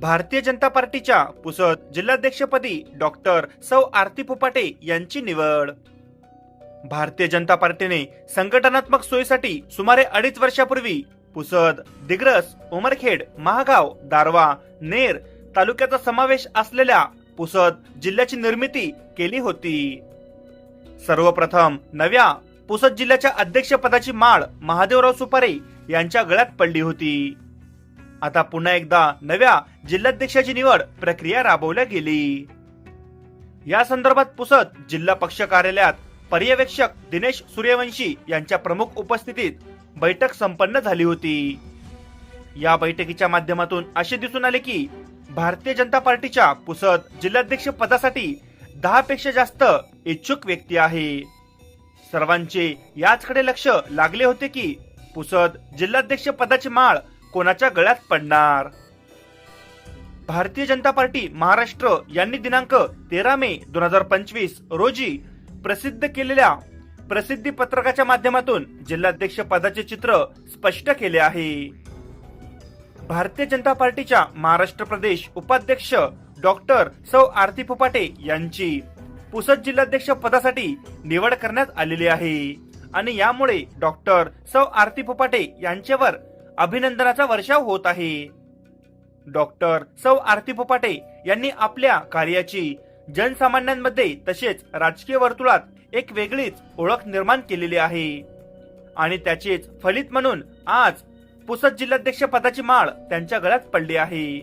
भारतीय जनता पार्टीच्या पुसद जिल्हाध्यक्षपदी डॉक्टर सौ आरती फुपाटे यांची निवड. भारतीय जनता पार्टीने संघटनात्मक सोयीसाठी सुमारे अडीच वर्षापूर्वी पुसद दिग्रस उमरखेड महागाव दारवा नेर तालुक्याचा समावेश असलेल्या पुसद जिल्ह्याची निर्मिती केली होती. सर्वप्रथम नव्या पुसद जिल्ह्याच्या अध्यक्षपदाची माळ महादेवराव सुपारे यांच्या गळ्यात पडली होती. आता पुन्हा एकदा नव्या जिल्हाध्यक्षाची निवड प्रक्रिया राबवल्या गेली. या संदर्भात पुसत जिल्हा पक्ष कार्यालयात पर्यवेक्षक दिनेश सूर्यवंशी यांच्या प्रमुख उपस्थितीत बैठक संपन्न झाली होती. या बैठकीच्या माध्यमातून असे दिसून आले की भारतीय जनता पार्टीच्या पुसत जिल्हाध्यक्ष पदासाठी दहा पेक्षा जास्त इच्छुक व्यक्ती आहे. सर्वांचे याचकडे लक्ष लागले होते की पुसद जिल्हाध्यक्ष पदाची माळ कोणाच्या गळ्यात पडणार? भारतीय जनता पार्टी महाराष्ट्र यांनी दिनांक तेरा मे दोन हजार पंचवीस रोजी प्रसिद्ध केलेल्या प्रसिद्धी पत्रकाच्या माध्यमातून जिल्हाध्यक्ष पदाचे चित्र स्पष्ट केले आहे. भारतीय जनता पार्टीच्या महाराष्ट्र प्रदेश उपाध्यक्ष डॉक्टर सौ आरती फुपाटे यांची पुसद जिल्हाध्यक्ष पदासाठी निवड करण्यात आलेली आहे. आणि यामुळे डॉक्टर सौ आरती फुपाटे यांच्यावर अभिनंदनाचा वर्षाव होत आहे. डॉक्टर सौ आरती पोपाटे यांनी आपल्या कार्याची जनसामान्यांमध्ये तसेच राजकीय वर्तुळात एक वेगळीच ओळख निर्माण केलेली आहे. आणि त्याचेच फलित म्हणून आज पुसद जिल्हाध्यक्ष पदाची माळ त्यांच्या गळ्यात पडली आहे.